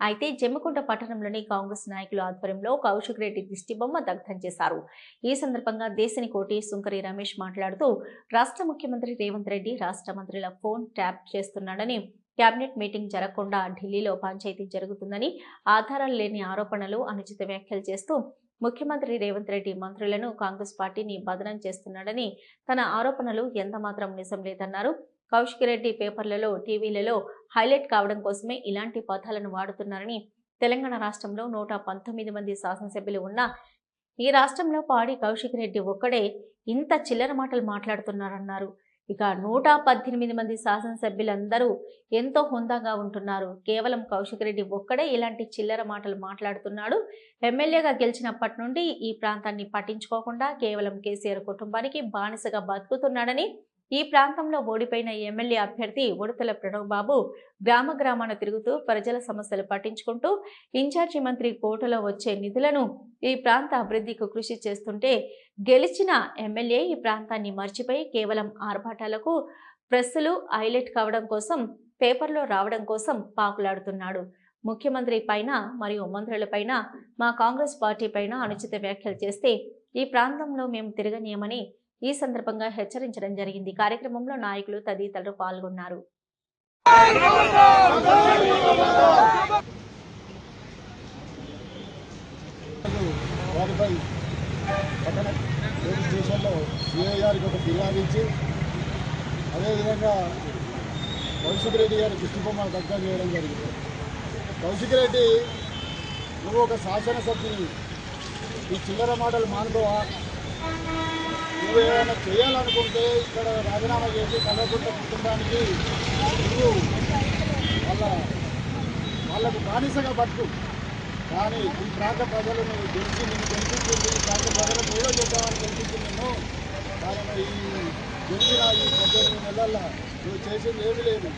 అయితే జమ్మకుంట పట్టణంలోని కాంగ్రెస్ నాయకుల ఆధ్వర్యంలో కౌశిక్ రెడ్డి దిష్టిబొమ్మ దగ్ధం చేశారు. ఈ సందర్భంగా దేశని కోటి సుంకరి రమేష్ మాట్లాడుతూ రాష్ట్ర ముఖ్యమంత్రి రేవంత్ రెడ్డి రాష్ట్ర మంత్రుల ఫోన్ ట్యాప్ చేస్తున్నాడని కేబినెట్ మీటింగ్ జరగకుండా ఢిల్లీలో పంచాయతీ జరుగుతుందని ఆధారాలు లేని ఆరోపణలు అనుచిత వ్యాఖ్యలు చేస్తూ ముఖ్యమంత్రి రేవంత్ రెడ్డి మంత్రులను కాంగ్రెస్ పార్టీని బదనం చేస్తున్నాడని తన ఆరోపణలు ఎంతమాత్రం నిజం లేదన్నారు. కౌశిక్ రెడ్డి పేపర్లలో టీవీలలో హైలైట్ కావడం కోసమే ఇలాంటి పదాలను వాడుతున్నారని తెలంగాణ రాష్ట్రంలో నూట పంతొమ్మిది మంది శాసనసభ్యులు ఉన్న ఈ రాష్ట్రంలో పాడి కౌశిక్ రెడ్డి ఒక్కడే ఇంత చిల్లర మాటలు మాట్లాడుతున్నారన్నారు. ఇక నూట పద్దెనిమిది మంది శాసనసభ్యులందరూ ఎంతో హుందాగా ఉంటున్నారు. కేవలం కౌశిక్ రెడ్డి ఒక్కడే ఇలాంటి చిల్లర మాటలు మాట్లాడుతున్నాడు. ఎమ్మెల్యేగా గెలిచినప్పటి నుండి ఈ ప్రాంతాన్ని పట్టించుకోకుండా కేవలం కేసీఆర్ కుటుంబానికి బానిసగా బతుకుతున్నాడని ఈ ప్రాంతంలో ఓడిపోయిన ఎమ్మెల్యే అభ్యర్థి ఉడతల ప్రణవ్బాబు గ్రామ గ్రామాన తిరుగుతూ ప్రజల సమస్యలు పట్టించుకుంటూ ఇన్ఛార్జి మంత్రి కోటలో వచ్చే నిధులను ఈ ప్రాంత అభివృద్ధికి కృషి చేస్తుంటే గెలిచిన ఎమ్మెల్యే ఈ ప్రాంతాన్ని మర్చిపోయి కేవలం ఆర్భాటాలకు ప్రెస్సులు హైలైట్ కావడం కోసం పేపర్లో రావడం కోసం పాకులాడుతున్నాడు. ముఖ్యమంత్రి పైన మరియు మంత్రులపైన మా కాంగ్రెస్ పార్టీ పైన అనుచిత వ్యాఖ్యలు చేస్తే ఈ ప్రాంతంలో మేము తిరగనీయమని ఈ సందర్భంగా హెచ్చరించడం జరిగింది కార్యక్రమంలో నాయకులు తదితరులు పాల్గొన్నారు స్టేషన్లో సిఐ గారికి ఒక ఫిర్యాదు ఇచ్చి అదేవిధంగా కౌశిక్ రెడ్డి గారి దృష్టిబొమ్మ దగ్గర చేయడం జరిగింది కౌశిక్ రెడ్డి నువ్వు ఒక శాసనసభ్యుని ఈ చిల్లర మాటలు మానుకోవా నువ్వు ఏమైనా చేయాలనుకుంటే ఇక్కడ రాజీనామా చేసి కల్వకుంట కుటుంబానికి నువ్వు వాళ్ళ వాళ్ళకు బానిసగా పట్టు. కానీ ఈ ప్రాంత ప్రజలు నువ్వు గెలిచి నిన్ను గెలిపించింది ఈ ప్రాంత ప్రజలు ఏదో చేద్దామని గెలిపించింది నిన్ను కానీ ఈ గెలిచిన ఈ పద్దెనిమిది నెలల్లో నువ్వు చేసింది ఏమీ లేదు.